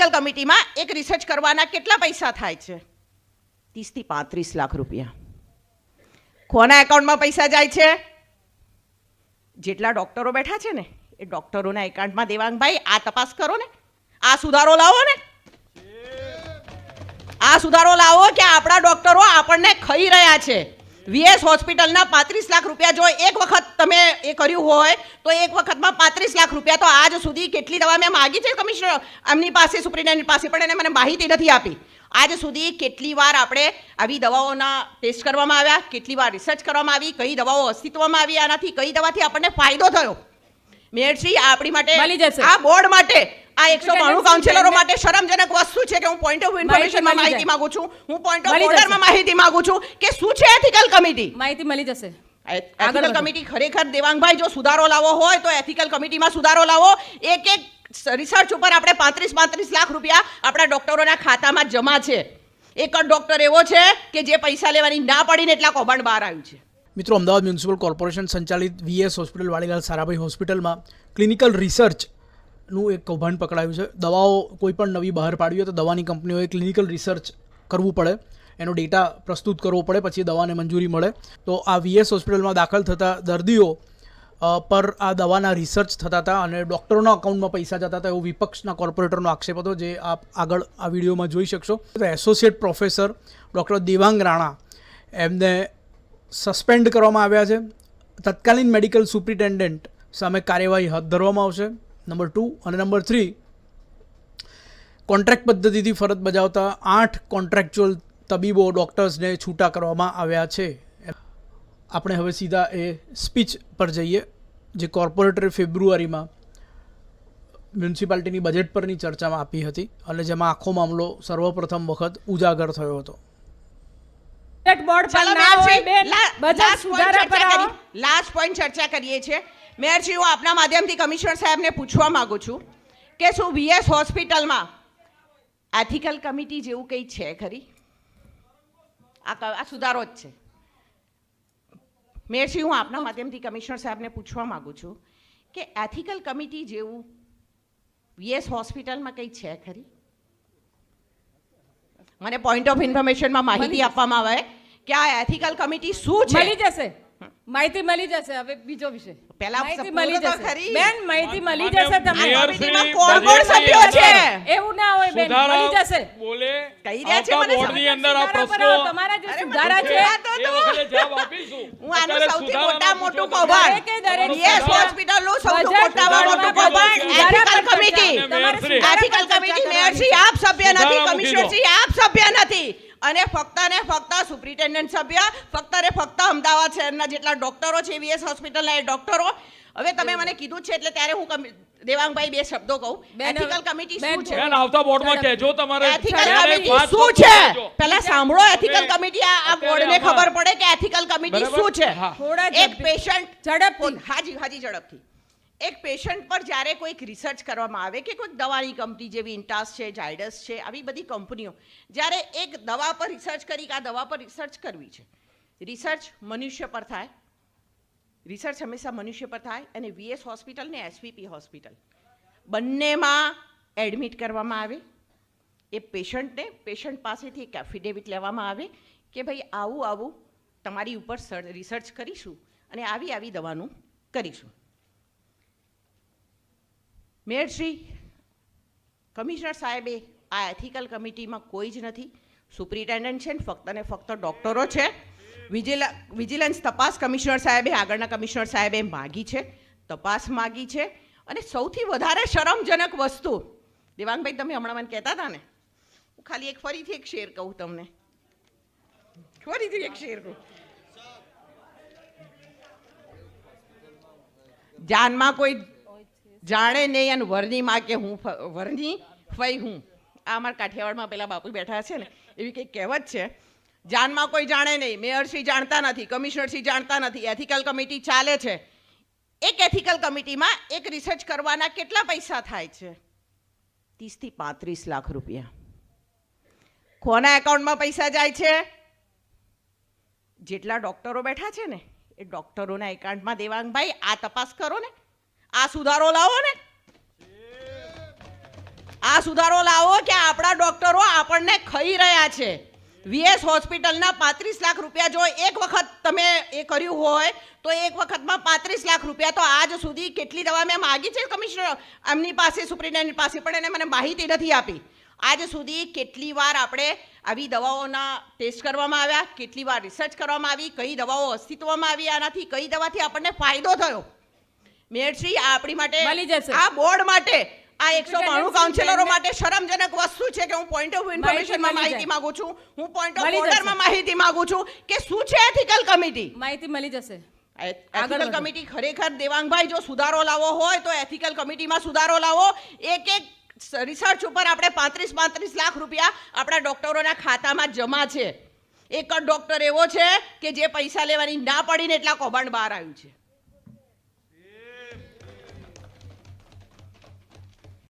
Ethical કમિટીમાં એક research કરવાના કેટલા પૈસા થાય છે? ત્રીસથી પાંત્રીસ લાખ રૂપિયા. કોના એકાઉન્ટમાં પૈસા જાય છે? જેટલા ડોક્ટરો બેઠા છે ને, એ ડોક્ટરોના એકાઉન્ટમાં દેવાંગભાઈ, આ તપાસ કરો ને. આ સુધારો લાવો ને. આ સુધારો લાવો કે આપણા ડોક્ટરો આપણને ખાઈ રહ્યા છે. વીએસ હોસ્પિટલના પાંત્રીસ લાખ રૂપિયા જો એક વખત તમે એ કર્યું હોય તો એક વખતમાં પાંત્રીસ લાખ રૂપિયા તો આજ સુધી કેટલી દવા મેં માગી છે કમિશનર? એમની પાસે સુપ્રિન્ટેન્ડન્ટ પાસે પણ એને મને માહિતી નથી આપી. આજ સુધી કેટલી વાર આપણે આવી દવાઓના ટેસ્ટ કરવામાં આવ્યા કેટલી વાર રિસર્ચ કરવામાં આવી કઈ દવાઓ અસ્તિત્વમાં આવી આનાથી કઈ દવાથી આપણને ફાયદો થયો? મેયરશ્રી આપણી માટે. આ બોર્ડ માટે આ એકસો બાણું કાઉન્સિલરો માટે શરમજનક વસ્તુ છે કે હું પોઈન્ટ ઓફ ઇન્ફોર્મેશનમાં માહિતી માંગુ છું. હું પોઈન્ટ ઓફ ઓર્ડરમાં માહિતી માંગુ છું કે શું છે એથિકલ કમિટી માહિતી મળી જશે. આગળ એથિકલ કમિટી ખરેખર દેવાંગભાઈ જો સુધારો લાવવો હોય તો એથિકલ કમિટીમાં સુધારો લાવો. એક એક રિસર્ચ ઉપર આપણે પાંત્રીસ પાંત્રીસ લાખ રૂપિયા આપણા ડોક્ટરોના ખાતામાં જમા છે. એક જ ડોક્ટર એવો છે કે જે પૈસા લેવાની ના પડીને એટલા કૌભાંડ બહાર આવ્યું છે. મિત્રો અમદાવાદ મ્યુનિસિપલ કોર્પોરેશન સંચાલિત વીએસ હોસ્પિટલ વાડીલાલ સારાભાઈ હોસ્પિટલમાં ક્લિનિકલ રિસર્ચનું એક કૌભાંડ પકડાયું છે. દવાઓ કોઈ પણ નવી બહાર પાડવી હોય તો દવાની કંપનીઓએ ક્લિનિકલ રિસર્ચ કરવું પડે. એનો ડેટા પ્રસ્તુત કરવો પડે, પછી દવાને મંજૂરી મળે. તો આ વીએસ હોસ્પિટલમાં દાખલ થતા દર્દીઓ પર આ દવાના રિસર્ચ થતા હતા અને ડૉક્ટરોના અકાઉન્ટમાં પૈસા જતા હતા એવો વિપક્ષના કોર્પોરેટરનો આક્ષેપ હતો, જે આપ આગળ આ વિડીયોમાં જોઈ શકશો. તો associate professor doctor Devang Rana એમને સસ્પેન્ડ કરવામાં આવ્યા છે. તત્કાલીન મેડિકલ સુપ્રિન્ટેન્ડન્ટ સામે કાર્યવાહી હાથ ધરવામાં આવશે. નંબર ટુ અને નંબર થ્રી કોન્ટ્રાક્ટ પદ્ધતિથી ફરજ બજાવતા આઠ કોન્ટ્રાક્ચ્યુઅલ તબીબો ડૉક્ટર્સને છૂટા કરવામાં આવ્યા છે. આપણે હવે સીધા એ સ્પીચ પર જઈએ જે કોર્પોરેટરે ફેબ્રુઆરીમાં મ્યુનિસિપાલિટીની બજેટ પરની ચર્ચામાં આપી હતી અને જેમાં આખો મામલો સર્વપ્રથમ વખત ઉજાગર થયો હતો. બોર્ડ પર ના હોય બે બજેટ સુધારા પર લાસ્ટ point ચર્ચા કરીએ છીએ. મેયરશ્રી હું આપના માધ્યમથી કમિશનર સાહેબને પૂછવા માંગુ છું કે શું વીએસ હોસ્પિટલમાં એથિકલ કમિટી જેવું કંઈ છે ખરી? આ આ સુધારો જ છે. મેયરજી હું આપના માધ્યમથી કમિશનર સાહેબને પૂછવા માગું છું કે એથિકલ કમિટી જેવું વીએસ હોસ્પિટલમાં કંઈ છે ખરી? મને પોઈન્ટ ઓફ ઇન્ફોર્મેશનમાં માહિતી આપવામાં આવે કે આ એથિકલ કમિટી શું છે? મળી જશે. માહિતી મળી જશે. હવે બીજો વિષય. પહેલા માહિતી મળી જશે. બેન માહિતી મળી જશે તમને. કમિટીમાં કોણ કોણ સભ્યો છે? એવું ના હોય બેન મળી જશે. બોલે કહી રહ્યા છે મને બોર્ડની અંદર આ પ્રશ્નો તમારા જે સુધારા છે તો એ તો. વખતે જવાબ આપીશું. હું આનું સૌથી મોટા મોટું કૌભાંડ. કે દરેક યસ હોસ્પિટલનું સૌથી મોટા મોટામાં મોટું કૌભાંડ. Ethical committee. Ethical committee mayor Shri આપ સભ્ય નથી. કમિશનર શ્રી આપ સભ્ય નથી. અને ફક્ત ને ફક્ત સુપ્રિન્ટેન્ડન્ટ સભ્ય ફક્ત ને ફક્ત અમદાવાદ શહેરના જેટલા ડોક્ટરો છે વીએસ હોસ્પિટલના એ ડોક્ટરો. હવે તમે મને કીધું છે એટલે ત્યારે હું દેવાંગભાઈ બે શબ્દો કહું. એથિકલ કમિટી શું છે? બેન આવતા બોર્ડમાં કહેજો તમારે. એથિકલ કમિટી શું છે. પહેલા સાંભળો એથિકલ કમિટી આ બોર્ડને ખબર પડે કે એથિકલ કમિટી શું છે? થોડા એક પેશન્ટ ઝડપથી. હાજી હાજી ઝડપથી. એક પેશન્ટ પર જ્યારે કોઈક રિસર્ચ કરવામાં આવે કે કોઈક દવાની કંપની જેવી ઇન્ટાસ છે, જાયડસ છે, આવી બધી કંપનીઓ, જ્યારે એક દવા પર રિસર્ચ કરી કે આ દવા પર રિસર્ચ કરવી છે. રિસર્ચ મનુષ્ય પર થાય. રિસર્ચ હંમેશા મનુષ્ય પર થાય અને વીએસ હોસ્પિટલ ને એસવીપી હોસ્પિટલ બંનેમાં એડમિટ કરવામાં આવે. એ પેશન્ટને પેશન્ટ પાસેથી એક એફિડેવિટ લેવામાં આવે કે ભાઈ આવું આવું તમારી ઉપર સર- રિસર્ચ કરીશું અને આવી આવી દવાનું કરીશું. મેયરશ્રી કમિશનર સાહેબે આ એથિકલ કમિટીમાં કોઈ જ નથી. સુપ્રિન્ટેન્ડન્ટ છે ને, ફક્ત ને ફક્ત ડૉક્ટરો છે. વિજિલા વિજિલન્સ તપાસ કમિશનર સાહેબે, આગળના કમિશનર સાહેબે માગી છે. તપાસ માગી છે. અને સૌથી વધારે શરમજનક વસ્તુ, દેવાંગભાઈ, તમે હમણાં મને કહેતા હતા ને, હું ખાલી એક ફરીથી એક શેર કહું તમને. ફરીથી એક શેર કહું. જાનમાં કોઈ જાણે નહીં અને વરની માં કે હું વરની ફઈ હું. આ અમારા કાઠિયાવાડમાં પેલા બાપુ બેઠા છે ને, એવી કંઈક કહેવત છે. જાનમાં કોઈ જાણે નહીં મેયરશ્રી જાણતા નથી કમિશનરશ્રી જાણતા નથી, એથિકલ કમિટી ચાલે છે. એક એથિકલ કમિટીમાં એક રિસર્ચ કરવાના કેટલા પૈસા થાય છે? ત્રીસથી પાંત્રીસ લાખ રૂપિયા. કોના એકાઉન્ટમાં પૈસા જાય છે? જેટલા ડોક્ટરો બેઠા છે ને, એ ડોક્ટરોના એકાઉન્ટમાં દેવાંગભાઈ, આ તપાસ કરો ને. આ સુધારો લાવો ને. આ સુધારો લાવો કે આપણા ડોક્ટરો આપણને ખાઈ રહ્યા છે. વીએસ હોસ્પિટલના પાંત્રીસ લાખ રૂપિયા જો એક વખત તમે એ કર્યું હોય, તો એક વખતમાં પાંત્રીસ લાખ રૂપિયા તો આજ સુધી કેટલી દવા મેં માગી છે કમિશનર? એમની પાસે સુપ્રિન્ટેન્ડન્ટ પાસે પણ એને મને માહિતી નથી આપી. આજ સુધી કેટલી વાર આપણે આવી દવાઓના ટેસ્ટ કરવામાં આવ્યા, કેટલી વાર રિસર્ચ કરવામાં આવી, કઈ દવાઓ અસ્તિત્વમાં આવી આનાથી, કઈ દવાથી આપણને ફાયદો થયો? મેયરશ્રી આપણી માટે મળી જશે. આ બોર્ડ માટે આ એકસો બાણું કાઉન્સિલરો માટે શરમજનક વસ્તુ છે કે હું પોઈન્ટ ઓફ ઇન્ફોર્મેશનમાં માં માહિતી. માંગુ છું. હું પોઈન્ટ ઓફ. ઓર્ડરમાં માહિતી માંગુ છું કે શું છે એથિકલ કમિટી માહિતી મળી જશે. એથિકલ કમિટી ખરેખર દેવાંગભાઈ જો સુધારો લાવવો હોય તો એથિકલ કમિટીમાં સુધારો લાવો. એક એક રિસર્ચ ઉપર આપણે પાંત્રીસ પાંત્રીસ લાખ રૂપિયા આપણા ડોક્ટરોના ખાતામાં જમા છે. એક જ ડોક્ટર એવો છે કે જે પૈસા લેવાની ના પડીને એટલા કૌભાંડ બહાર આવ્યું છે.